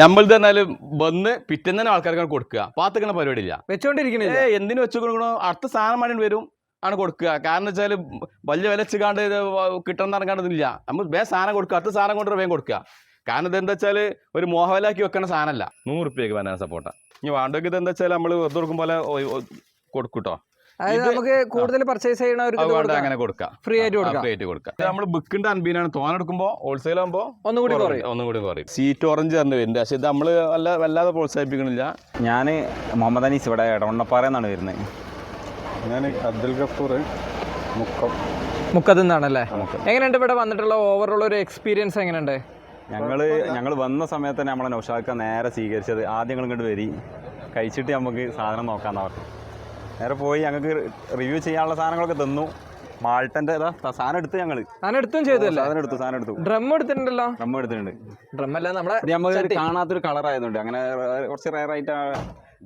നമ്മൾ തന്നാലും വന്ന് പിറ്റേന്ന് തന്നെ ആൾക്കാർക്ക് കൊടുക്കുക. പാത്തക്കണ പരിപാടി ഇല്ല വെച്ചോണ്ടിരിക്കണേ എന്തിനു വെച്ച് കൊടുക്കണോ അടുത്ത സാധനം വേണ്ടി വരും ആണ് കൊടുക്കുക. കാരണം വെച്ചാൽ വലിയ വില വെച്ചുകാണ്ട് ഇത് കിട്ടണം നടക്കാണ്ടതില്ല നമ്മൾ വേ സാധനം കൊടുക്കുക. അടുത്ത സാധനം കൊണ്ട് വേഗം കൊടുക്കുക. കാരണം ഇതെന്താ വെച്ചാൽ ഒരു മോഹവലാക്കി വെക്കണ സാധനമല്ല. നൂറ് റുപ്യക്ക് ബനാന സപ്പോട്ട. ഇനി വേണ്ടത് എന്താ വെച്ചാൽ നമ്മൾ വെറുതെ കൊടുക്കും പോലെ കൊടുക്കൂട്ടോ. അതായത് നമുക്ക് കൂടുതൽ പർച്ചേസ് ചെയ്യണവർക്ക്. അങ്ങനെ കൊടുക്കാം. ഫ്രീ ആയിട്ട് കൊടുക്കാം. ഫ്രീ ആയിട്ട് കൊടുക്കാം. നമ്മൾ ബുക്കിന്റെ അൻപീനാണ്. തോനെ എടുക്കുമ്പോൾ ഹോൾസെയിൽ ആകുമ്പോൾ ഒന്നുകൂടി കുറയും. ഒന്നുകൂടി കുറയും. സീറ്റ് ഓറഞ്ച് തന്നെ വരുന്നുണ്ട്. പക്ഷേ ഇത് നമ്മൾ വല്ല വല്ലാതെ പ്രോത്സാഹിപ്പിക്കണില്ല. ഞാൻ മുഹമ്മദ് അനീസ് ഇവിടെ ഇടവണ്ണപ്പാറ എന്നാണ് വരുന്നത്. ഞാൻ അബ്ദുൽ ഗഫൂർ മുക്കം. മുക്കത്ത് നിന്നാണല്ലേ? എങ്ങനെയുണ്ട് ഇവിടെ വന്നിട്ടുള്ള ഓവറോൾ ഒരു എക്സ്പീരിയൻസ് എങ്ങനെയുണ്ട്? ഞങ്ങൾ ഞങ്ങൾ വന്ന സമയത്ത് തന്നെ നമ്മളെ നൗഷാക്ക നേരെ സ്വീകരിച്ചത് ആദ്യം നിങ്ങൾ ഇങ്ങോട്ട് വരി. കഴിച്ചിട്ട് നമുക്ക് സാധനം നോക്കാൻ പറഞ്ഞു. നേരെ പോയി ഞങ്ങൾക്ക് റിവ്യൂ ചെയ്യാനുള്ള സാധനങ്ങളൊക്കെ തന്നു. മാൾട്ടന്റെ സാധനം എടുത്ത് ഞങ്ങൾ സാധനം എടുത്തും ചെയ്തല്ലേ സാധനം എടുത്തു സാധനം എടുത്തു. ഡ്രം എടുത്തിട്ടുണ്ടല്ലോ? ഡ്രം എടുത്തിട്ടുണ്ട്. ഡ്രം അല്ല നമ്മളെ നമുക്ക്. കാണാത്തൊരു കളർ ആയതുകൊണ്ട് അങ്ങനെ കുറച്ച് റയർ ആയിട്ട്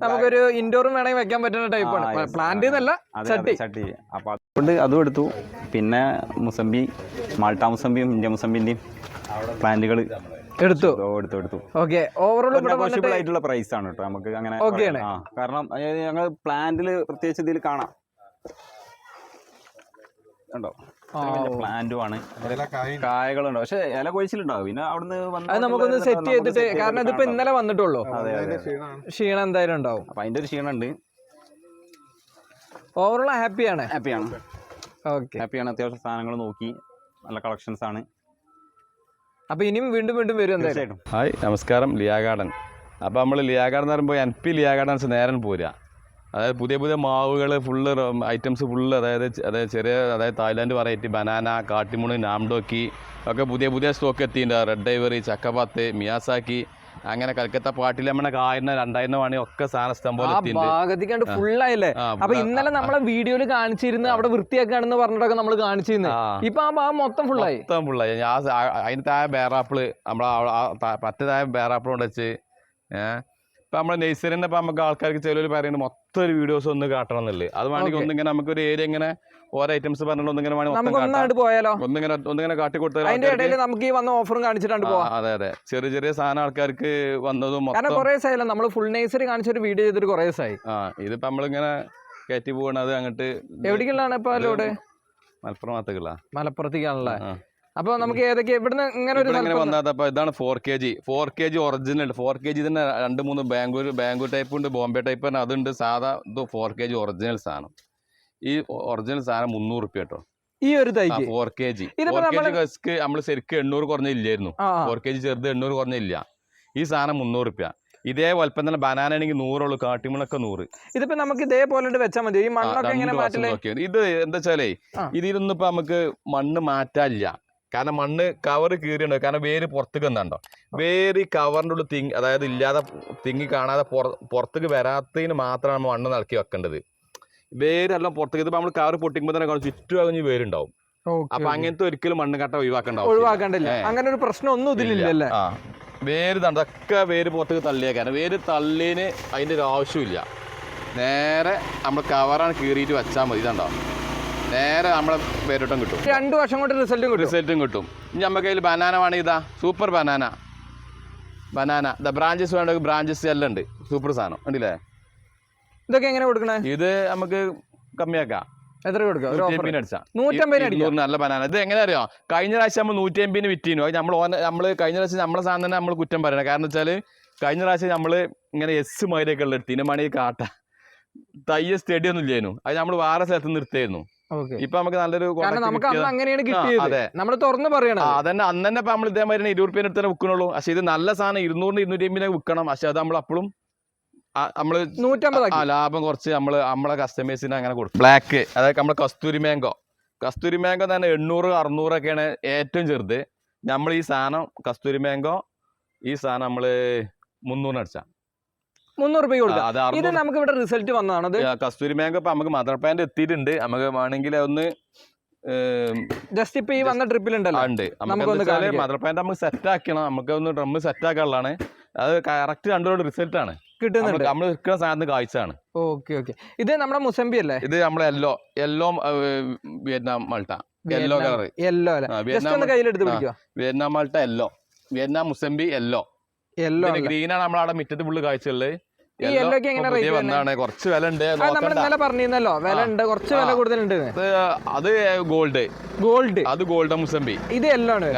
നമുക്കൊരു ഇൻഡോറും വേണമെങ്കിൽ വെക്കാൻ പറ്റുന്ന ടൈപ്പാണ് പ്ലാന്റ് എന്നല്ല ചട്ടി. ചട്ടി. അപ്പോൾ അതുകൊണ്ട് അതും എടുത്തു. പിന്നെ മുസംബി മാൾട്ട മുസംബിയും ഇന്ത്യ മുസംബിന്റെയും പ്ലാന്റുകൾ എടുത്തു. എടുത്തു എടുത്തു ഓക്കെ ഓവറോൾ നെഗോഷ്യബിൾ ആയിട്ടുള്ള പ്രൈസ് ആണ് കേട്ടോ നമുക്ക് അങ്ങനെ ഓക്കെയാണ് ആ കാരണം ഞങ്ങൾ പ്ലാന്റിൽ പ്രത്യേകിച്ച് ഇതിൽ കാണാം. ഉണ്ടോ ആ, പ്ലാന്റും ആണ്. കായകളുണ്ടോ. പക്ഷെ ഇല കൊഴിച്ചിലുണ്ടാവും. പിന്നെ അവിടുന്ന് അത് നമുക്കൊന്ന് സെറ്റ് ചെയ്തിട്ട് കാരണം ഇതിപ്പോ. ഇന്നലെ വന്നിട്ടുള്ളൂ. ക്ഷീണം എന്തായാലും ഉണ്ടാവും. അപ്പൊ അതിന്റെ ഒരു ക്ഷീണമുണ്ട് ഓവറോൾ ഹാപ്പിയാണ് ഹാപ്പിയാണ് ഓക്കെ ഹാപ്പിയാണ് അത്യാവശ്യം സാധനങ്ങൾ നോക്കി. നല്ല കളക്ഷൻസ് ആണ്. അപ്പൊ ഇനിയും വീണ്ടും വീണ്ടും വരും എന്തായാലും. ഹായ് നമസ്കാരം ലിയാ ഗാർഡൻ അപ്പോൾ നമ്മൾ ലിയാ ഗാർഡൻ എന്ന് പറയുമ്പോൾ എൻ പി ലിയാ നേരം പോരാ. അതായത് പുതിയ പുതിയ മാവുകൾ ഫുള്ള് ഐറ്റംസ് ഫുള്ള് അതായത് അതായത് ചെറിയ അതായത് തായ്ലാൻഡ് വെറൈറ്റി ബനാന കാട്ടിമുണി നാംഡോക്കി ഒക്കെ പുതിയ പുതിയ സ്റ്റോക്ക് എത്തിയിട്ടുണ്ട്. റെഡ് ഡൈവറി ചക്കപാത്ത് മിയാസാക്കി അങ്ങനെ കൽക്കത്ത പാട്ടിൽ നമ്മുടെ കായിരം രണ്ടായിരം വാണി ഒക്കെ സാധനം ഭാഗത്തേക്കാണ്ട് ഫുള്ളായില്ലേ അപ്പൊ ഇന്നലെ നമ്മളെ വീഡിയോയിൽ കാണിച്ചിരുന്നു അവിടെ വൃത്തിയാക്കാണെന്ന് പറഞ്ഞിട്ടൊക്കെ നമ്മൾ കാണിച്ചിരുന്നു. ഇപ്പൊ ആ ഭാഗം മൊത്തം ഫുള്ളായി മൊത്തം ഫുള്ളായി അതിന് താഴെ ബേറാപ്പിൾ നമ്മളെ ബേറാപ്പിൾ പറ്റ താഴെ ബേറാപ്പിൾ കൊണ്ട് വെച്ച് ഏഹ് ഇപ്പൊ നമ്മളെ നഴ്സറിന്റെ ഇപ്പൊ നമുക്ക് ആൾക്കാർക്ക് ചിലവർ പറയുന്നത് മൊത്തം ഒരു വീഡിയോസ് ഒന്ന് കാട്ടണം എന്നുള്ളത് അത് വേണമെങ്കിൽ ഒന്നിങ്ങനെ നമുക്ക് ഒരു ഏരിയ ഇങ്ങനെ ഓരോ ഐറ്റംസ് പറഞ്ഞിട്ട് ഒന്നിങ്ങനെ വേണമെങ്കിൽ പോയാലോ? ഒന്നിങ്ങനെ ഒന്നിങ്ങനെ കാട്ടി കൊടുത്താൽ അതിന്റെ ഇടയിൽ നമുക്ക് ഈ വന്ന ഓഫറും കാണിച്ചിട്ടാണ്ട് പോവാം. അതെ അതെ. ചെറിയ ചെറിയ സാധനം ആൾക്കാർക്ക് വന്നതും കാരണം കുറേ കുറെ നമ്മൾ ഫുൾ നേഴ്സറി കാണിച്ചൊരു വീഡിയോ ചെയ്തിട്ട് കുറേ ദിവസമായി ആ ഇതിപ്പോ നമ്മളിങ്ങനെ കയറ്റി പോകണത് അങ്ങോട്ട് എവിടേക്കുള്ളതാണ് ഇപ്പൊ ലോഡ് മലപ്പുറം ഭാഗത്തേക്കുള്ള. മലപ്പുറത്തേക്കാണല്ലേ. അപ്പൊ നമുക്ക് ഏതൊക്കെ ഇവിടുന്ന് ഇങ്ങനെ ഒരു വന്നത് അപ്പൊ ഇതാണ് four K G four K G original four K G തന്നെ രണ്ട് മൂന്ന് ബാംഗ്ലൂർ ബാംഗ്ലൂർ ടൈപ്പ് ഉണ്ട് ബോംബെ ടൈപ്പ് തന്നെ. അതുണ്ട് സാധാ ഇത് ഫോർ കെ ജി ഒറിജിനൽ സാധനം. ഈ ഒറിജിനൽ സാധനം മുന്നൂറ് റുപ്യ കേട്ടോ. ഈ ഒരു തൈക്ക് four K G four K G നമ്മൾ ശരിക്കും എണ്ണൂറ് കുറഞ്ഞില്ലായിരുന്നു. ഫോർ കെ ജി ചെറുത് എണ്ണൂറ് കുറഞ്ഞില്ല. ഈ സാധനം മുന്നൂറ് റുപ്യ. ഇതേ വലുപ്പം തന്നെ ബനാന ആണെങ്കിൽ നൂറുള്ളൂ കാട്ടിമുളൊക്കെ നൂറ്. ഇതിപ്പോ നമുക്ക് ഇതേപോലെ വെച്ചാൽ മതി. ഈ മണ്ണൊക്കെ ഇത് എന്താ വെച്ചാലേ. ഇതിലൊന്നും ഇപ്പൊ നമുക്ക് മണ്ണ് മാറ്റാനില്ല. കാരണം മണ്ണ് കവർ കീറിയുണ്ട് കാരണം വേര് പുറത്തേക്ക് എന്താണ്ടോ വേര് ഈ കവറിന്റെ ഉള്ളിൽ തിങ്ങി അതായത് ഇല്ലാതെ തിങ്ങി കാണാതെ പുറ- പുറത്തേക്ക് വരാത്തതിന് മാത്രമാണ് മണ്ണ് നിളക്കി വെക്കേണ്ടത്. വേരെല്ലാം പുറത്തേക്ക് ഇതിപ്പോൾ നമ്മൾ കവർ പൊട്ടിക്കുമ്പോൾ തന്നെ കാണും ചുറ്റും അകഞ്ഞ് വേരുണ്ടാവും. അപ്പൊ അങ്ങനത്തെ ഒരിക്കലും മണ്ണ് കട്ട ഒഴിവാക്കേണ്ട ആവശ്യമില്ല. അങ്ങനെ ഒരു പ്രശ്നം ഒന്നും ഇതിലില്ലല്ലേ വേര് തണ്ട ഒക്കെ വേര് പുറത്തേക്ക് തള്ളിയേക്കാണ് വേര് തള്ളീന് അതിന്റെ ഒരു ആവശ്യമില്ല. നേരെ നമ്മൾ കവറാണ് കീറിയിട്ട് വെച്ചാൽ മതി ഇതുണ്ടോ? നേരെ നമ്മളെ പേരോട്ടം കിട്ടും. രണ്ട് വർഷം കൊണ്ട് റിസൾട്ടും കിട്ടും. റിസൾട്ടും കിട്ടും. ഇനി നമുക്ക് അതിൽ ബനാന വേണമെങ്കിൽ ഇതാ. Super banana banana the branches വേണമെങ്കിൽ ബ്രാഞ്ചസ് എല്ലാം ഉണ്ട്. സൂപ്പർ സാധനം. ഉണ്ടല്ലേ ഇതൊക്കെ എങ്ങനെ കൊടുക്കണേ? ഇത് നമുക്ക് കമ്മിയാക്കാം. എത്ര കൊടുക്കാം? നല്ല ബനാന ഇത് എങ്ങനെ അറിയോ? കഴിഞ്ഞ പ്രാവശ്യം നമ്മൾ നൂറ്റി അമ്പതിന് വിറ്റീനു. അത് നമ്മൾ നമ്മൾ കഴിഞ്ഞ പ്രാവശ്യം നമ്മളെ സാധനം തന്നെ നമ്മൾ കുറ്റം പറയണം. കാരണം വെച്ചാൽ കഴിഞ്ഞ പ്രാവശ്യം നമ്മൾ ഇങ്ങനെ എസ് മൈലൊക്കെ ഉള്ള എടുത്തിന് മണി കാട്ട. തയ്യ സ്റ്റഡി ഒന്നും ഇല്ലായിരുന്നു അത് നമ്മൾ വേറെ സ്ഥലത്ത് നിർത്തിയായിരുന്നു. ഇപ്പൊ നമുക്ക് നല്ലൊരു നമുക്ക് അന്ന് അങ്ങനെയാണ് കിട്ടിയത്. നമ്മൾ തുറന്ന് പറയണം അതന്നെ. അന്ന് തന്നെ ഇപ്പൊ നമ്മൾ ഇതേമാതിരി ഇരുപത് അടുത്ത് തന്നെ വിൽക്കണുള്ളൂ പക്ഷെ ഇത് നല്ല സാധനം. ഇരുന്നൂറിന് ഇരുന്നൂറ്റി അമ്പതിനെ വിൽക്കണം പക്ഷെ അത് നമ്മൾ അപ്പോഴും നമ്മൾ നൂറ്റമ്പത് ലാഭം കുറച്ച് നമ്മൾ നമ്മളെ കസ്റ്റമേഴ്സിന് അങ്ങനെ കൊടുക്കും. ബ്ലാക്ക് അതായത് നമ്മളെ കസ്തൂരി മാങ്കോ കസ്തൂരി മാങ്കോ തന്നെ എണ്ണൂറ് അറുന്നൂറൊക്കെയാണ് ഏറ്റവും ചെറുത്. നമ്മൾ ഈ സാധനം കസ്തൂരി മാങ്കോ ഈ സാധനം നമ്മൾ മുന്നൂറിന് അടിച്ച. മുന്നൂറ് രൂപയ്ക്ക് കൊടുക്കാം. ഇത് നമുക്ക് ഇവിടെ റിസൾട്ട് വന്നതാണ് കസ്തൂരി മാങ്കോ ഇപ്പൊ നമുക്ക് മദർ പ്ലാന്റ് എത്തിയിട്ടുണ്ട്. നമുക്ക് വേണമെങ്കിൽ ഒന്ന് ജസ്റ്റ് ഇപ്പൊ ഈ വന്ന ട്രിപ്പിൽ ഉണ്ടല്ലോ ഉണ്ട്. നമുക്ക്. മദർ പ്ലാന്റ് നമുക്ക് സെറ്റ് ആക്കണം. നമുക്ക് ഒന്ന് ഡ്രമ്മ് സെറ്റ് ആക്കാനുള്ളതാണ്. അത് കറക്റ്റ് രണ്ടോട് റിസൾട്ട് ആണ്. കിട്ടുന്നുണ്ട്. നമ്മൾ നിൽക്കുന്ന സാധനം കാഴ്ചയാണ്. Okay okay. ഇത് നമ്മുടെ മുസംബി അല്ലേ? ഇത് നമ്മുടെ യെല്ലോ യെല്ലോ വിയറ്റ്നാം മൾട്ട. യെല്ലോ കളർ യെല്ലോ കയ്യിലെടുത്ത്. പിടിക്കുക Vietnam മൾട്ട yellow. Vietnam mosambi yellow. Yellow ഗ്രീനാണ് നമ്മളവിടെ മുറ്റത്ത് ഫുള്ള് കാഴ്ചയുള്ളത്. ഈ ഒക്കെ എങ്ങനെ റേറ്റ് കുറച്ച് വില ഉണ്ട് നമ്മൾ ഇന്നലെ പറഞ്ഞിരുന്നല്ലോ. വില ഉണ്ട് കുറച്ച് വില കൂടുതലുണ്ട് അത് ഗോൾഡ്. ഗോൾഡ്? അത് ഗോൾഡ് മുസംബി ഇത് യെല്ലോ ആണ്.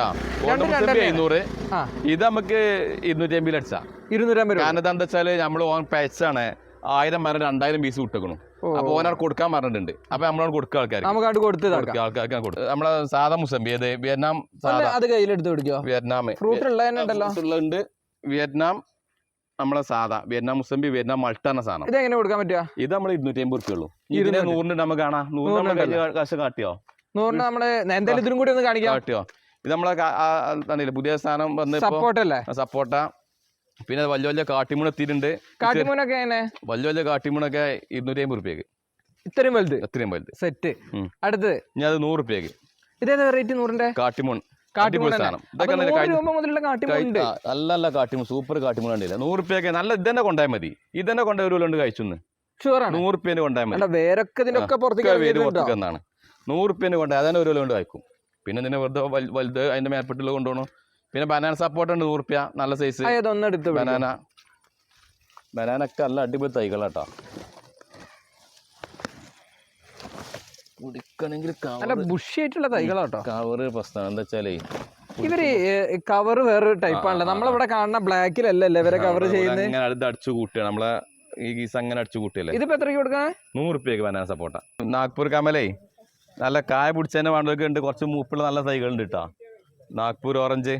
ഗോൾഡ് മുസംബി എഴുന്നൂറ് ഇത് നമുക്ക് ഇരുന്നൂറ്റി അമ്പതിൽ അടിച്ചാ. ഇരുന്നൂറ്റമ്പത് കാരണം എന്താ വെച്ചാൽ നമ്മൾ ഓൺ പൈസാണ് ആയിരം മരം രണ്ടായിരം പീസ് വിട്ടേക്കണു. അപ്പൊ ഓനോട് കൊടുക്കാൻ പറഞ്ഞിട്ടുണ്ട്. അപ്പൊ നമ്മളോട് കൊടുക്ക ആൾക്കാർ നമുക്ക് കൊടുത്ത് ആൾക്കാർക്ക് കൊടുക്കുക നമ്മളെ സാധാ മുസംബി അത് വിയറ്റ്നാം സാധാ. അത് കയ്യിലെടുത്ത് കൊടുക്കുക വിയറ്റ്നാം ഫ്രൂട്ട് ഉള്ളതന്നെ ഉണ്ടല്ലോ. വിയറ്റ്നാം നമ്മളെ സാധാ വിയറ്റ്നാം മുസംബി വിയറ്റ്നാം മൾട്ടാണ് സാധനം. ഇത് എങ്ങനെ കൊടുക്കാൻ പറ്റുക ഇത് നമ്മൾ ഇരുന്നൂറ്റി അമ്പത് റുപ്യ ഉള്ളൂ ഇതിനെ. നൂറിന് നമുക്ക് കാണാം. നൂറിന്. കഴിഞ്ഞ കാശ് കാട്ടിയോ? നൂറിന് നമ്മൾ എന്തായാലും ഇതിനും കൂടി ഒന്ന് കാണിക്കാം. കാട്ടിയോ? ഇത് നമ്മളെ പുതിയ സാധനം വന്ന് സപ്പോർട്ട് അല്ലേ? പിന്നെ വലിയ വലിയ കാട്ടിമൂണ് എത്തിയിട്ടുണ്ട്. കാട്ടിമൂനൊക്കെ എങ്ങനെ? വലിയ വലിയ കാട്ടിമൂണൊക്കെ ഇരുന്നൂറ്റി അമ്പത് റുപ്യക്ക് ഇത്രയും വലുത്? ഇത്രയും വലുത്. സെറ്റ്. അടുത്ത് ഞാൻ അത് നൂറ് റുപ്യക്ക് ഇതേതാ റേറ്റ് നൂറിന്റെ? കാട്ടിമുൺ. കാട്ടിമൂൺ കാട്ടിമു മുതലുള്ള കാട്ടിമൂണ്ട്. നല്ല നല്ല സൂപ്പർ കാട്ടിമുൺ കണ്ടില്ല? നൂറ് റുപ്യൊക്കെ നല്ല ഇതന്നെ കൊണ്ടായാൽ മതി. ഇതന്നെ കൊണ്ട ഒരു ഉണ്ട് കഴിച്ചു നൂറുപ്യന്റെ നൂറ് റുപ്യേന് കൊണ്ടായാൽ മതി. വേരൊക്കെ ഇതിനൊക്കെ പുറത്തേക്ക് ഒക്കെ പേര് ഇറങ്ങിയിട്ടുണ്ടോ? പുറത്തേക്ക് എന്നാണ് നൂറ് റുപ്യേന് കൊണ്ട് അതന്നെ ഒരു കൊണ്ട് കഴിക്കും. പിന്നെ നിന്നെ വെറുതെ വലുത് അതിന്റെ മേൽപ്പെട്ടുള്ള കൊണ്ടുപോകണം. പിന്നെ ബനാന സപ്പോർട്ട് ഉണ്ട് നൂറ് രൂപ നല്ല സൈസ് ബനാന ബനാന ഒക്കെ നല്ല അടിപൊളി തൈകളാട്ടോ. കുടിക്കണമെങ്കിൽ നല്ല ബുഷി ആയിട്ടുള്ള തൈകളാട്ടോ. കവറ് പ്രശ്നം. എന്താ വെച്ചാലേ ഇവർ കവർ വേറൊരു ടൈപ്പ് ആണല്ലോ. നമ്മളിവിടെ കാണുന്ന ബ്ലാക്കിലല്ലല്ലേ ഇവരെ കവർ ചെയ്യുന്നത് അങ്ങനെ അടുത്ത് അടിച്ചു കൂട്ടുക നമ്മളെ ഈ ഗീസ് അങ്ങനെ അടിച്ചു കൂട്ടിയല്ലേ? ഇതിപ്പോ എത്രയ്ക്ക് കൊടുക്കാൻ നൂറ് റുപ്യക്ക് ബനാന സപ്പോട്ട. നാഗ്പൂർ കമലേ നല്ല കായ പിടിച്ചതന്നെ വേണ്ടതൊക്കെ ഉണ്ട്. കുറച്ച് മൂപ്പുള്ള നല്ല തൈകളുണ്ട് കേട്ടോ നാഗ്പൂർ ഓറഞ്ച്.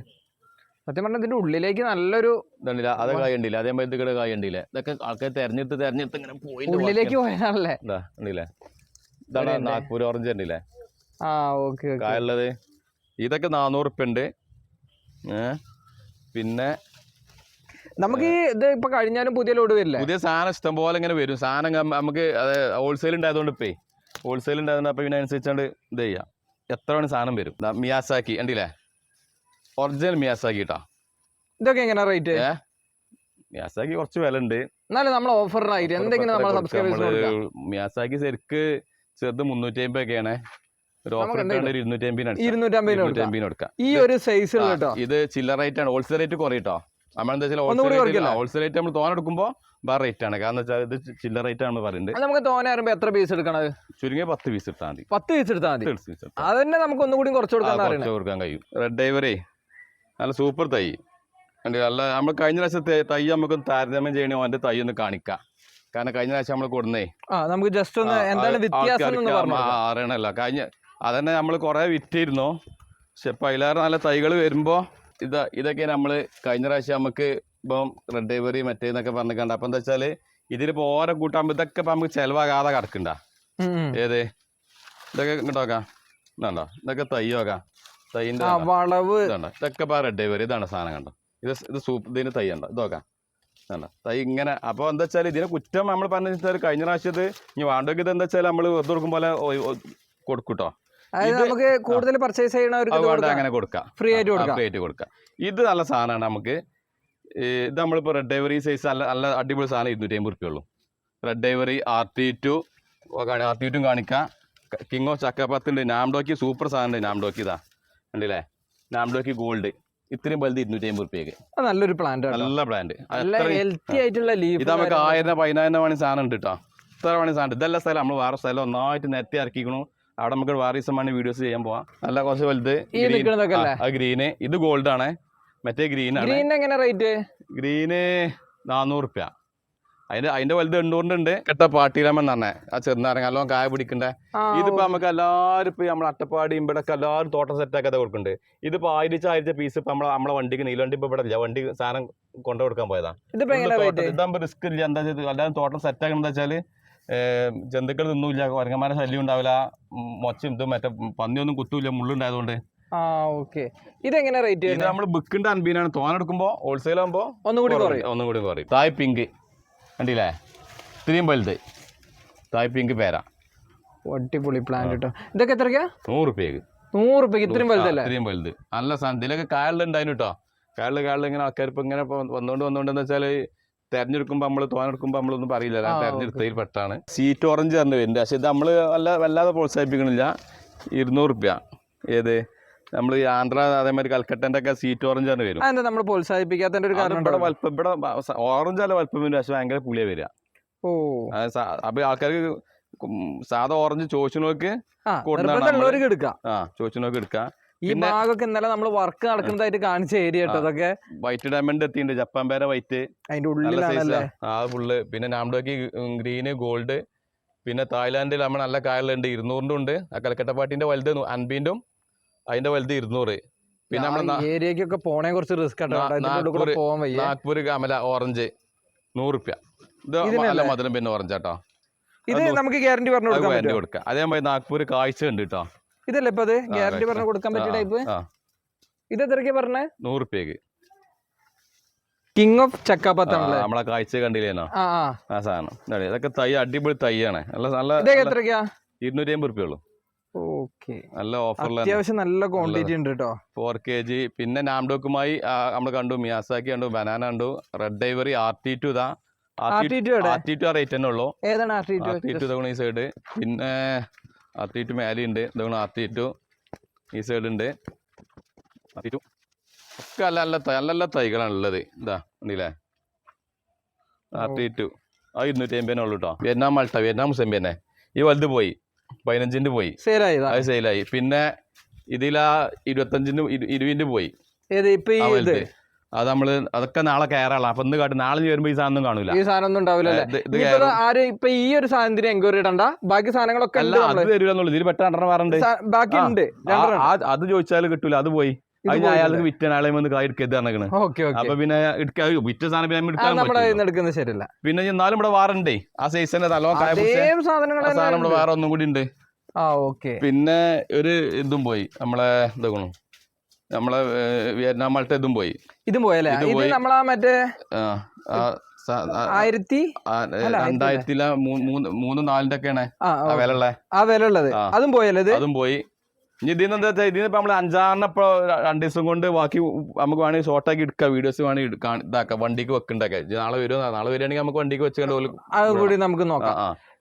സത്യം പറഞ്ഞാൽ ഇതിന്റെ ഉള്ളിലേക്ക് നല്ലൊരു ഇതുണ്ടല്ല അത് കായ ഉണ്ടില്ല അതേപോലെ ഇവിടെ കായ ഉണ്ടില്ലേ ഇതൊക്കെ ആൾക്കാർ തെരഞ്ഞെടുത്ത് തെരഞ്ഞെടുത്ത് ഇങ്ങനെ പോയി ഉള്ളിലേക്ക് പോയാണല്ലേ ഉണ്ടില്ലേ ഇതാണ് നാഗ്പൂർ ഓറഞ്ച് ഉണ്ടില്ലേ ആ ഓക്കെ കായുള്ളത് ഇതൊക്കെ നാനൂറ് റുപ്യ ഉണ്ട് പിന്നെ നമുക്ക് ഇത് ഇപ്പൊ കഴിഞ്ഞാലും പുതിയ ലോഡ് വരില്ലേ? പുതിയ സാധനം ഇഷ്ടം പോലെ ഇങ്ങനെ വരും. സാധനം നമുക്ക് ഹോൾസെയിൽ ഉണ്ടായതുകൊണ്ട് ഇപ്പേ ഹോൾസെയിൽ ഉണ്ടായതുകൊണ്ട് അപ്പൊ പിന്നെ അനുസരിച്ചാണ്ട് ഇത് ചെയ്യാം. എത്ര മണി സാധനം വരും? മിയാസാക്കി കണ്ടില്ലേ? ഒറിജിനൽ മിയാസാക്കി കേട്ടോ ഇതൊക്കെ എങ്ങനെ റേറ്റ് മിയാസാക്കി കുറച്ച് വില ഉണ്ട് എന്നാലും നമ്മൾ ഓഫറിനായിട്ട് എന്തെങ്കിലും സബ്സ്ക്രൈബേഴ്സ് മിയാസാക്കി ശരിക്ക് ചെറുത് മുന്നൂറ്റി അമ്പത് ഒക്കെയാണ് ഒരു ഓഫർ ഇരുന്നൂറ്റമ്പതിന് ഈ ഒരു സൈസ് ഇത് ചില്ലർ റേറ്റ് ആണ്. ഹോൾസെയിൽ റേറ്റ് കുറയിട്ടോ? നമ്മളെന്താ വെച്ചാൽ ഹോൾസെയിൽ റേറ്റ് നമ്മൾ തോനെ എടുക്കുമ്പോൾ വേറെ റേറ്റ് ആണ്. കാരണം വെച്ചാൽ ഇത് ചില്ലർ റേറ്റ് ആണ് പറയുന്നത് നമുക്ക് തോനെ എത്ര പീസ് എടുക്കണത്? ചുരുങ്ങിയ പത്ത് പീസ് എടുത്താൽ മതി. പത്ത് പീസ് എടുത്താൽ മതി. അത് തന്നെ നമുക്ക് ഒന്നുകൂടി കുറച്ച് കൊടുക്കാൻ കൊടുക്കാൻ കഴിയും. റെഡ് ഡൈവറേ നല്ല സൂപ്പർ തൈ. അല്ല നമ്മൾ കഴിഞ്ഞ പ്രാവശ്യം തൈ നമുക്ക് താരതമ്യം ചെയ്യണേ അവന്റെ തൈ ഒന്ന് കാണിക്കാം. കാരണം കഴിഞ്ഞ പ്രാവശ്യം നമ്മൾ കൊടുന്നേ. നമുക്ക് ജസ്റ്റ് ഒന്ന് എന്താണ് വ്യത്യാസം പറഞ്ഞു. അറിയണല്ലോ. കഴിഞ്ഞ അതന്നെ നമ്മൾ കുറേ വിറ്റിരുന്നു. പക്ഷെ ഇപ്പം അതിലേറെ നല്ല തൈകൾ വരുമ്പോൾ ഇത് ഇതൊക്കെ നമ്മൾ കഴിഞ്ഞ പ്രാവശ്യം നമുക്ക് ഇപ്പം റെഡ് ഡൈവറി മറ്റേന്നൊക്കെ പറഞ്ഞിട്ടുണ്ട് അപ്പം എന്താ വെച്ചാൽ ഇതിലിപ്പോൾ ഓരോ കൂട്ടാകുമ്പോൾ ഇതൊക്കെ ഇപ്പം നമുക്ക് ചിലവാകാതെ കിടക്കണ്ട. ഏത്? ഇതൊക്കെ ഇങ്ങോട്ട് ഇതാണ്ടോ? ഇതൊക്കെ തൈ നോക്കാം. തൈന്റെ വളവ്. ഇതൊക്കെ ഇപ്പൊ റെഡ് ഡെലിവറി ഇതാണ് സാധനം കണ്ടോ? ഇത് ഇത് സൂപ്പ് ഇതിന് തൈ ഉണ്ടോ? ഇത് നോക്കാം. ഇതാണ് തൈ ഇങ്ങനെ. അപ്പോൾ എന്താ വെച്ചാൽ ഇതിനെ കുറ്റം നമ്മൾ പറഞ്ഞു വെച്ചാൽ കഴിഞ്ഞ പ്രാവശ്യത്ത് ഇനി വേണ്ടെങ്കിൽ ഇത് എന്താ വെച്ചാൽ നമ്മൾ വെറുതെ കൊടുക്കും പോലെ കൊടുക്കൂട്ടോ. നമുക്ക് കൂടുതൽ പർച്ചേസ് കൊടുക്കാം. അങ്ങനെ കൊടുക്കാം. ഫ്രീ ആയിട്ട് കൊടുക്കാം. ഫ്രീ ആയിട്ട് കൊടുക്കാം. ഇത് നല്ല സാധനമാണ് നമുക്ക്. ഇത് നമ്മളിപ്പോൾ റെഡ് ഡൈവറി സൈസ് നല്ല നല്ല അടിപൊളി സാധനം ഇരുന്നൂറ്റി അമ്പത് റുപ്യ ഉള്ളൂ red ഡൈവറി R T two R T ടും കാണിക്കാം. കിങ് ഓഫ് ചക്കപ്പത്തുണ്ട് നാംഡോക്കി സൂപ്പർ സാധനം ഉണ്ട് നാംഡോക്കി ഇതാ. കണ്ടില്ലേ? നാംഡോക്കി ഗോൾഡ് ഇത്രയും വലുത് ഇരുന്നൂറ്റി അമ്പത് റുപ്യക്ക് നല്ലൊരു പ്ലാന്റ് നല്ല പ്ലാന്റ് ഹെൽത്തി ആയിട്ടുള്ള ലീഫ് ഇത് നമുക്ക് ആയിരം പതിനായിരം മണി സാധനം ഉണ്ട് കേട്ടോ ഇത്ര മണി സാധനം ഇതെല്ലാം സ്ഥലം നമ്മൾ വേറെ സ്ഥലം ഒന്നായിട്ട് നിരത്തി ഇറക്കിക്കണു. അവിടെ നമുക്ക് വേറെ ദിവസം വേണ്ടി വീഡിയോസ് ചെയ്യാൻ പോവാം. നല്ല കുറച്ച് വലുത് ഗ്രീന് ഇത് ഗോൾഡ് ആണ്. മറ്റേ ഗ്രീൻ ആണ്. ഗ്രീൻ എങ്ങനെ റേറ്റ് ഗ്രീന് നാനൂറ് റുപ്യ അതിന്റെ അതിന്റെ വലുത് എണ്ണൂറിന്റെ കെട്ട പാട്ടിയിലമ്മൻ തന്നെ ആ ചെറുനാരങ്ങ എല്ലാം കായ പിടിക്കണ്ടേ? ഇതിപ്പോ നമുക്ക് എല്ലാവരും ഇപ്പൊ നമ്മളെ അട്ടപ്പാടി ഇമ്പടൊക്കെ എല്ലാവരും തോട്ടം സെറ്റ് ആക്കാതെ കൊടുക്കുന്നുണ്ട് ഇതിപ്പോ ആയിരിച്ച ആയിരിച്ച പീസ് ഇപ്പൊ നമ്മളെ നമ്മളെ വണ്ടിക്ക് നീലവണ്ടി ഇപ്പൊ ഇവിടെ ഇല്ല. വണ്ടി സാധനം കൊണ്ടു കൊടുക്കാൻ പോയതാ. ഇതാകുമ്പോ റിസ്ക് ഇല്ല. എന്താ വെച്ചാൽ എല്ലാവരും തോട്ടം സെറ്റ് ആക്കണം എന്താ വെച്ചാൽ ജന്തുക്കൾ തിന്നൂല്ല. കുരങ്ങന്മാരെ ശല്യം ഉണ്ടാവില്ല. മൊച്ചും ഇതും മറ്റേ പന്നിയൊന്നും കുത്തൂല്ല. മുള്ളുണ്ടായതുകൊണ്ട് ആ ഓക്കെ. ഇതെങ്ങനെ റേറ്റ് ഇത് നമ്മൾ ബുക്കിന്റെ അൻപീനാണ്. തോന്നെടുക്കുമ്പോ ഹോൾസെയിൽ ആകുമ്പോ ഒന്നുകൂടി കുറയും. ഒന്നും കൂടി കുറയും. തായ് പിങ്ക് കണ്ടില്ലേ? ഇത്രയും വലുത്. തായ്പിങ്ക് പേര. അടിപൊളി പ്ലാന്റ് കേട്ടോ ഇതൊക്കെ എത്രയ്ക്കാ? നൂറ് റുപ്യക്ക് നൂറ് റുപ്യക്ക് ഇത്രയും വലുതല്ലേ? ഇത്രയും വലുത്. നല്ല സാധനം. ഇതിലൊക്കെ കായലുണ്ടായിരുന്നു കേട്ടോ കായലിൽ കായലിൽ ഇങ്ങനെ ആൾക്കാർ ഇപ്പൊ ഇങ്ങനെ വന്നുകൊണ്ട് വന്നുകൊണ്ട് എന്താ വെച്ചാൽ തെരഞ്ഞെടുക്കുമ്പോൾ നമ്മൾ തോനെടുക്കുമ്പോൾ നമ്മളൊന്നും പറയില്ല തെരഞ്ഞെടുത്തതിൽ പെട്ടാണ്. സീറ്റ് ഓറഞ്ച് തന്നെ വരുന്നുണ്ട് പക്ഷെ ഇത് നമ്മൾ വല്ല വല്ലാതെ പ്രോത്സാഹിപ്പിക്കണില്ല. ഇരുന്നൂറ് റുപ്യ ഏത്? നമ്മൾ ഈ ആന്ധ്ര അതേമാതിരി കൽക്കട്ടന്റെ ഒക്കെ സീറ്റ് ഓറഞ്ച് ആണ് വരും അതെന്താ നമ്മൾ പ്രോത്സാഹിപ്പിക്കാത്തതിന്റെ ഒരു കാരണം ഇവിടെ. വലുപ്പം ഇവിടെ ഓറഞ്ച് അല്ല വലപ്പം വരും പക്ഷെ ഭയങ്കര പുളിയ വരിക. ഓ. അപ്പൊ ആൾക്കാർക്ക് സാധാ ഓറഞ്ച് ചോദിച്ചു നോക്ക് കൊടുന്നാണ് നിർബന്ധമുള്ളവർക്ക് എടുക്കാം. ആ ചോദിച്ചനോക്ക് എടുക്കാം. ഈ ഭാഗമൊക്കെ ഇന്നലെ നമ്മൾ വർക്ക് നടക്കുന്നതായിട്ട് കാണിച്ച ഏരിയ കേട്ടോ അതൊക്കെ. വൈറ്റ് ഡയമണ്ട് എത്തിയിട്ടുണ്ട് ജപ്പാൻ പേര വൈറ്റ് അതിന്റെ ഉള്ളിലാണല്ലേ? ആ ഫുള്ള് പിന്നെ നാംഡോക്ക് ഗ്രീന് ഗോൾഡ് പിന്നെ തായ്ലാന്റിൽ നമ്മൾ നല്ല കായലുണ്ട് ഇരുന്നൂറിന്റെ ഉണ്ട്. ആ കൽക്കട്ടപ്പാട്ടിന്റെ വലുത് അൻപീന്റെ അതിന്റെ വലുത് ഇരുന്നൂറ്. പിന്നെ നമ്മൾ ഏരിയക്കൊക്കെ പോണേ കുറച്ച് റിസ്ക് നാഗ്പൂർ കമല ഓറഞ്ച് നൂറ് റുപ്യ ഇത്? മധുരം പിന്നെ ഓറഞ്ച് കേട്ടോ ഇത് നമുക്ക് ഗ്യാരണ്ടി പറഞ്ഞു ഗ്യാരണ്ടി കൊടുക്കാം. അതേമാതിരി നാഗ്പൂർ കാഴ്ച ഉണ്ട് കേട്ടോ ഇതല്ലേ ഇപ്പൊ അത്? ഗ്യാരണ്ടി പറഞ്ഞു കൊടുക്കാൻ പറ്റിയ ടൈപ്പ് ഇത് എത്രയ്ക്ക് പറഞ്ഞേ? നൂറ് റുപ്യക്ക് കിങ് ഓഫ് ചക്കാപ്പത്താണല്ലേ നമ്മളെ കാഴ്ച കണ്ടില്ലേനോ? ആ സാധനം. ഇതൊക്കെ തൈ അടിപൊളി തൈയാണ്. നല്ല നല്ല ഇരുന്നൂറ്റി അമ്പത് റുപ്യ ഉള്ളൂ. ഓക്കെ നല്ല ഓഫറിൽ അത്യാവശ്യം നല്ല ക്വാണ്ടിറ്റി ഉണ്ട് കേട്ടോ ഫോർ കെ ജി പിന്നെ നാംഡോക്കുമായി നമ്മൾ കണ്ടു മിയാസാക്കി കണ്ടു ബനാന കണ്ടു റെഡ് ഡൈവറി ആർ ടി ടു ഇതാ ആർ ടി ടു ആ റേറ്റ് തന്നെ ഉള്ളൂ ഏതാണ് R T R T two two ഈ സൈഡ് പിന്നെ ആർ ടി ടു മേലെ ഉണ്ട് ഇതാ ആർ ടി ടു ഈ സൈഡ് ഉണ്ട് ആർ ടി ടു ഒക്കെ നല്ല നല്ല നല്ല നല്ല തൈകളാണ് ഉള്ളത് ഇതാ ഉണ്ടല്ലേ ആർ ടി ടു ആ ഇരുന്നൂറ്റി അമ്പതിനുള്ളൂ കേട്ടോ വിയറ്റ്നാം മൾട്ട വിയറ്റ്നാം തന്നെ ഈ വലുത് പോയി പതിനഞ്ചിന്റെ പോയി. സെയിലായി അത് സെയിലായി. പിന്നെ ഇതിലാ ഇരുപത്തഞ്ചിന് ഇരു- ഇരുപതിന്റെ പോയി. ഏത് ഇപ്പൊ ഈ ഇത്? അത് നമ്മൾ അതൊക്കെ നാളെ കയറാളാ അപ്പൊ ഇന്ന് കാട്ടും നാളെ വരുമ്പോ ഈ സാധനം കാണൂല. ഈ സാധനം ഒന്നും ഉണ്ടാവില്ല. ആരും ഇപ്പൊ ഈ ഒരു സാധനത്തിന് എൻക്വയറി ഇടണ്ട. ബാക്കി സാധനങ്ങളൊക്കെ അത് തരൂലെന്നുള്ളു ഇതിൽ ബാക്കി ഉണ്ട്. അത് ചോദിച്ചാൽ കിട്ടൂല. അത് പോയി. അത് ഞാൻ? അയാൾക്ക് വിറ്റ ആളെ വന്ന് കായ് എടുക്കരുത് അപ്പൊ പിന്നെ എടുക്കാൻ വിറ്റ സാധനം പിന്നെ എടുക്കാൻ. എടുക്കുന്നത് ശരിയല്ല. പിന്നെ എന്നാലും ഇവിടെ വാറണ്ടേ ആ സൈസ് തന്നെ തലോ കായ സാധനം ഇവിടെ വേറെ ഒന്നും കൂടി ഉണ്ട്. പിന്നെ ഒരു ഇതും പോയി. നമ്മളെ ഇതാക്കണു. നമ്മളെ വിയറ്റ്നാം മൾട്ട ഇതും പോയി. ഇതും പോയല്ലേ ഇത് പോയി. നമ്മളാ മറ്റേ ആയിരത്തി രണ്ടായിരത്തിലെ മൂന്ന് നാലിന്റെ ഒക്കെയാണ് ആ വില ഉള്ളത്. അതും പോയല്ലേ അതും പോയി. ഇനി ഇതിന്ന് എന്താ വെച്ചാൽ ഇതിന് ഇപ്പൊ നമ്മൾ അഞ്ചാറിന് ഇപ്പോൾ രണ്ട് ദിവസം കൊണ്ട് ബാക്കി നമുക്ക് വേണമെങ്കിൽ ഷോർട്ടാക്കി എടുക്കാം വീഡിയോസ് വേണമെങ്കിൽ എടുക്കാൻ ഇതാക്കാം വണ്ടിക്ക് വെക്കണ്ടൊക്കെ. നാളെ വരുമോ നാളെ വരികയാണെങ്കിൽ നമുക്ക് വണ്ടിക്ക് വെച്ചുകൊണ്ട് അതുകൂടി അത് കൂടി നമുക്ക് നോക്കാം.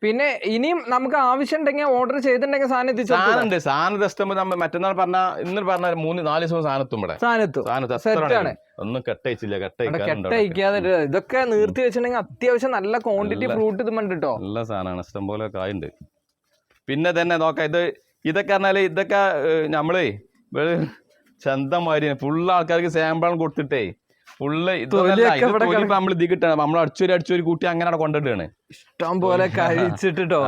പിന്നെ ഇനിയും നമുക്ക് ആവശ്യം ഉണ്ടെങ്കിൽ ഓർഡർ ചെയ്തിട്ടുണ്ടെങ്കിൽ സാധനം എത്തിച്ചു സാധനം ഉണ്ട്. സാധനം ഇഷ്ടം നമ്മൾ മറ്റന്നാൾ പറഞ്ഞ ഇന്ന് പറഞ്ഞ മൂന്ന് നാല് ദിവസം സാധനം എത്തും ഇവിടെ. സാധനം. ഒന്നും കെട്ടയച്ചില്ല കെട്ടയിക്കാതെ ഇതൊക്കെ നിർത്തി വെച്ചിട്ടുണ്ടെങ്കിൽ അത്യാവശ്യം നല്ല ക്വാണ്ടിറ്റി ഫ്രൂട്ട് ഇത് കണ്ടിട്ടോ നല്ല സാധനമാണ്. ഇഷ്ടം പോലെ കായുണ്ട് പിന്നെ തന്നെ നോക്കാം. ഇത് ഇതൊക്കെ പറഞ്ഞാൽ ഇതൊക്കെ നമ്മളേ ചന്തമാതിരി ഫുള്ള് ആൾക്കാർക്ക് സാമ്പിൾ കൊടുത്തിട്ടേ. ഫുള്ള് നമ്മൾ ഇത് കിട്ടണം. നമ്മൾ അടിച്ചൊരു അടിച്ചൊരു കൂട്ടി അങ്ങനെ അവിടെ കൊണ്ടിട്ടാണ് ഇഷ്ടം പോലെ കഴിച്ചിട്ടോ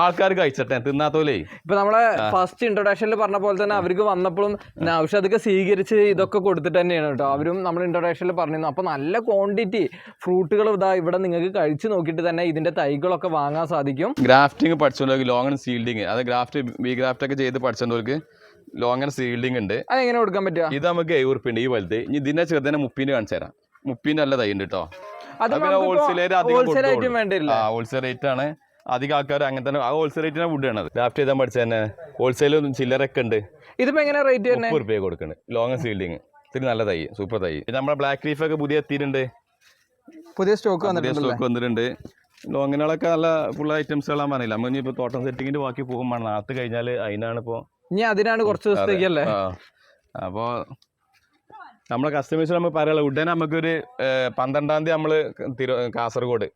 ആൾക്കാർ കഴിച്ചട്ടെ തിന്നാത്തോലേ ഇപ്പൊ നമ്മളെ ഫസ്റ്റ് ഇൻട്രൊഡക്ഷനിൽ പറഞ്ഞ പോലെ തന്നെ അവർക്ക് വന്നപ്പോഴും പക്ഷെ അതൊക്കെ സ്വീകരിച്ച് ഇതൊക്കെ കൊടുത്തിട്ട് തന്നെയാണ് കേട്ടോ. അവരും നമ്മൾ ഇൻട്രൊഡക്ഷനിൽ പറഞ്ഞിരുന്നു. അപ്പൊ നല്ല ക്വാണ്ടിറ്റി ഫ്രൂട്ടുകൾ ഇതാ ഇവിടെ നിങ്ങൾക്ക് കഴിച്ചു നോക്കിയിട്ട് തന്നെ ഇതിന്റെ തൈകളൊക്കെ വാങ്ങാൻ സാധിക്കും. ഗ്രാഫ്റ്റിംഗ് പഠിച്ചവർക്ക് ലോങ് ആൻഡ് സീൽഡിങ് അത് ഗ്രാഫ്റ്റ് ബി ഗ്രാഫ്റ്റ് ഒക്കെ ചെയ്ത് പഠിച്ചവർക്ക് ലോങ് ആൻഡ് സീൽഡിംഗ് ഉണ്ട്. അതെങ്ങനെ കൊടുക്കാൻ പറ്റുക? ഇത് നമുക്ക് എഴുപത് ഉറുപ്പ് ഉണ്ട്. ഈ വലുത്. ഇനി ഇതിനെ ചെറുതിനെ മുപ്പീന് കാണിച്ചു തരാം. മുപ്പീന് നല്ല തൈ ഉണ്ട് കേട്ടോ ഹോൾസെയിൽ റേറ്റ് ആണ്. അധികം ആൾക്കാർ അങ്ങനെ തന്നെ ആ ഹോൾസെയിൽ റേറ്റിനെ ഫുഡ് ആണ് ഡ്രാഫ്റ്റ് ചെയ്താൽ പഠിച്ച തന്നെ. ഹോൾസെയിൽ ചില്ലറൊക്കെ ഉണ്ട്. ഇതിപ്പോ എങ്ങനെ റേറ്റ് മുപ്പത് റുപ്യ കൊടുക്കുന്നുണ്ട് ലോങ് സീൽഡിങ് ഇത്തിരി നല്ല തൈ സൂപ്പർ തൈ. പിന്നെ നമ്മുടെ ബ്ലാക്ക് ലീഫ് ഒക്കെ പുതിയ എത്തിയിട്ടുണ്ട്. പുതിയ സ്റ്റോക്ക് സ്റ്റോക്ക് വന്നിട്ടുണ്ട്. ലോങ്ങിനുകളൊക്കെ നല്ല ഫുൾ ഐറ്റംസ് എല്ലാം പറഞ്ഞില്ല? നമ്മൾ ഇനിയിപ്പോൾ തോട്ടം സെറ്റിങ്ങിന്റെ ബാക്കി പോകുമ്പോൾ നാളത്ത് കഴിഞ്ഞാൽ അതിനാണ് ഇപ്പോൾ ഇനി അതിനാണ് കുറച്ച് ദിവസത്തേക്കല്ലേ അപ്പോൾ നമ്മളെ കസ്റ്റമേഴ്സ് നമ്മൾ പറയാനുള്ള ഉടനെ നമുക്കൊരു പന്ത്രണ്ടാം തീയതി നമ്മൾ തിരു കാസർഗോഡ്.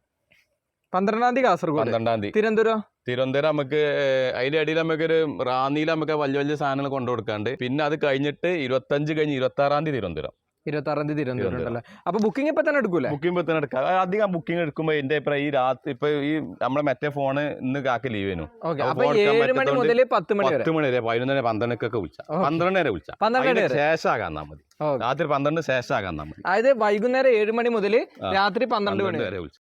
പന്ത്രണ്ടാം തീയതി കാസർഗോഡ്. പന്ത്രണ്ടാം തീയതി. തിരുവനന്തപുരം? തിരുവനന്തപുരം നമുക്ക് ഏഹ്, അതിന്റെ അടിയിൽ നമുക്കൊരു റാന്നിയിൽ നമുക്ക് വലിയ വലിയ സാധനങ്ങൾ കൊണ്ടു കൊടുക്കാണ്ട് പിന്നെ അത് കഴിഞ്ഞിട്ട് ഇരുപത്തഞ്ച് കഴിഞ്ഞ് ഇരുപത്തി ആറാം തീയതി തിരുവനന്തപുരം. ഇരുപത്തി ആറാം തീയതി തിരുവനന്തപുരം. ഉണ്ടല്ലേ? അപ്പൊ ബുക്കിംഗ് ഇപ്പൊ തന്നെ എടുക്കൂല? ബുക്കിംഗ് ഇപ്പൊ തന്നെ എടുക്കാം. അധികം ബുക്കിംഗ് എടുക്കുമ്പോ എന്റെ അഭിപ്രായം ഈ രാത്രി ഇപ്പൊ ഈ നമ്മളെ മറ്റേ ഫോണ് ഇന്ന് കാക്ക ലീവ് ചെയ്യുന്നു മണി മുതൽ പത്ത് മണി വരെ. പത്ത് മണി വരെ പതിനൊന്നര പന്ത്രണ്ടൊക്കെ വിളിച്ച. പന്ത്രണ്ട് വരെ വിളിച്ച. പന്ത്രണ്ട് അതിന് വരെ. ശേഷം ആകാൻ മതി രാത്രി പന്ത്രണ്ട് ശേഷം ആകാൻ മതി. അതായത് വൈകുന്നേരം ഏഴ് മണി മുതൽ രാത്രി പന്ത്രണ്ട് മണി വരെ. വരെ വിളിച്ച.